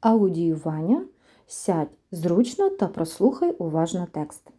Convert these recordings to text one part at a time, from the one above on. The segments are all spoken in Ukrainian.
Аудіювання. Сядь зручно та прослухай уважно текст.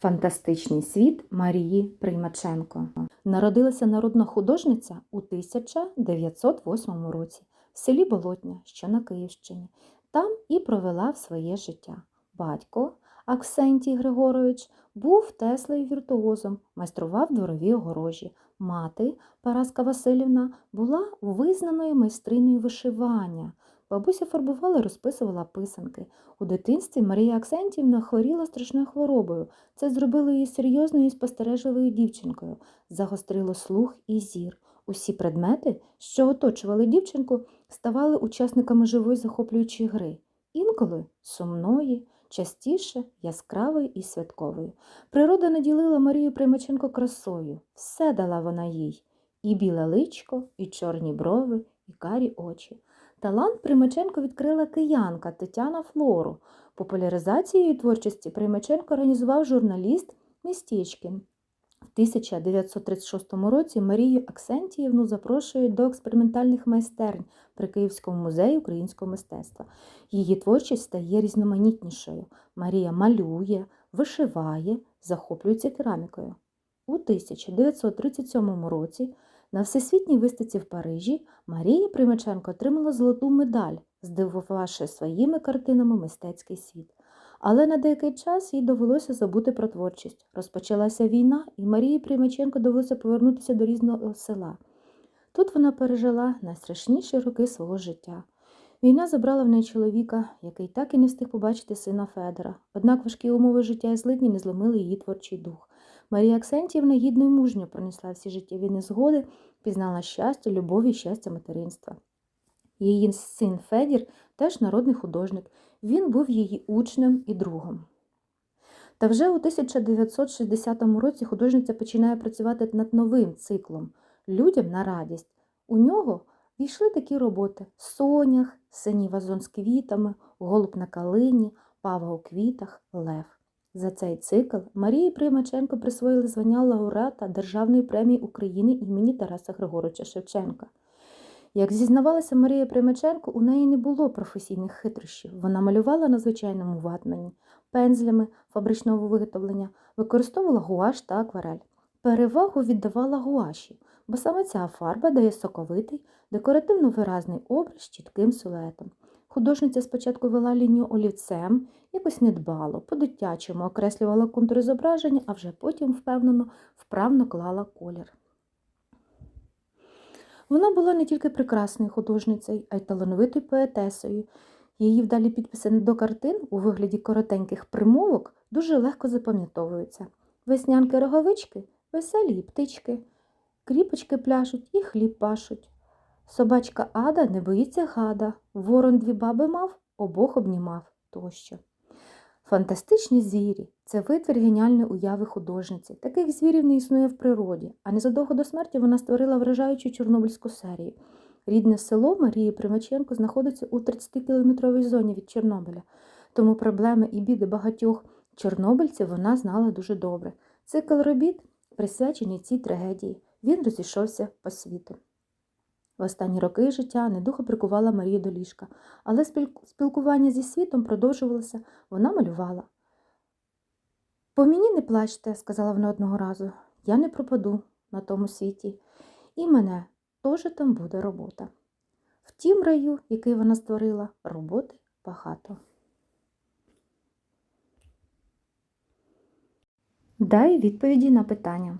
Фантастичний світ Марії Приймаченко. Народилася народна художниця у 1908 році в селі Болотня, що на Київщині. Там і провела своє життя. Батько Аксентій Григорович був теслею віртуозом, майстрував дворові огорожі. Мати Параска Васильівна була визнаною майстриною вишивання. Бабуся фарбувала розписувала писанки. У дитинстві Марія Аксентівна хворіла страшною хворобою. Це зробило її серйозною і спостережливою дівчинкою. Загострило слух і зір. Усі предмети, що оточували дівчинку, ставали учасниками живої захоплюючої гри. Інколи сумної, частіше яскравої і святкової. Природа наділила Марію Примаченко красою. Все дала вона їй і біле личко, і чорні брови, і карі очі. Талант Примаченко відкрила киянка Тетяна Флору. Популяризацію її творчості Примаченко організував журналіст Містічкін. В 1936 році Марію Аксентіївну запрошують до експериментальних майстернь при Київському музеї українського мистецтва. Її творчість стає різноманітнішою. Марія малює, вишиває, захоплюється керамікою. У 1937 році на всесвітній виставці в Парижі Марія Примаченко отримала золоту медаль, здивувавши своїми картинами мистецький світ. Але на деякий час їй довелося забути про творчість. Розпочалася війна, і Марії Примаченко довелося повернутися до різного села. Тут вона пережила найстрашніші роки свого життя. Війна забрала в неї чоловіка, який так і не встиг побачити сина Федора. Однак важкі умови життя і злидні не зломили її творчий дух. Марія Аксентівна гідно й мужньо пронесла всі життєві незгоди, пізнала щастя, любов і щастя материнства. Її син Федір теж народний художник. Він був її учнем і другом. Та вже у 1960 році художниця починає працювати над новим циклом Людям на радість. У нього війшли такі роботи: Сонях, синій вазон з квітами, голуб на калині, пава у квітах, лев. За цей цикл Марії Примаченко присвоїли звання лауреата Державної премії України імені Тараса Григоровича Шевченка. Як зізнавалася Марія Примаченко, у неї не було професійних хитрощів. Вона малювала на звичайному ватмані, пензлями фабричного виготовлення, використовувала гуаш та акварель. Перевагу віддавала гуаші, бо саме ця фарба дає соковитий, декоративно виразний образ з чітким силуетом. Художниця спочатку вела лінію олівцем, якось недбало, по-дитячому окреслювала контури зображення, а вже потім впевнено, вправно клала колір. Вона була не тільки прекрасною художницею, а й талановитою поетесою. Її вдалі підписи до картин у вигляді коротеньких примовок дуже легко запам'ятовуються. Веснянки роговички, веселі птички, кріпочки пляшуть і хліб пашуть. Собачка Ада не боїться гада, ворон дві баби мав, обох обнімав тощо. Фантастичні звірі це витвір геніальної уяви художниці. Таких звірів не існує в природі, а незадовго до смерті вона створила вражаючу Чорнобильську серію. Рідне село Марії Примаченко знаходиться у 30-кілометровій зоні від Чорнобиля, тому проблеми і біди багатьох чорнобильців вона знала дуже добре. Цикл робіт присвячений цій трагедії. Він розійшовся по світу. В останні роки життя недуха прикувала Марію до ліжка, але спілкування зі світом продовжувалося, вона малювала. По мені не плачте, сказала вона одного разу, я не пропаду на тому світі, і мене теж там буде робота. В тім раю, який вона створила, роботи багато. Дай відповіді на питання.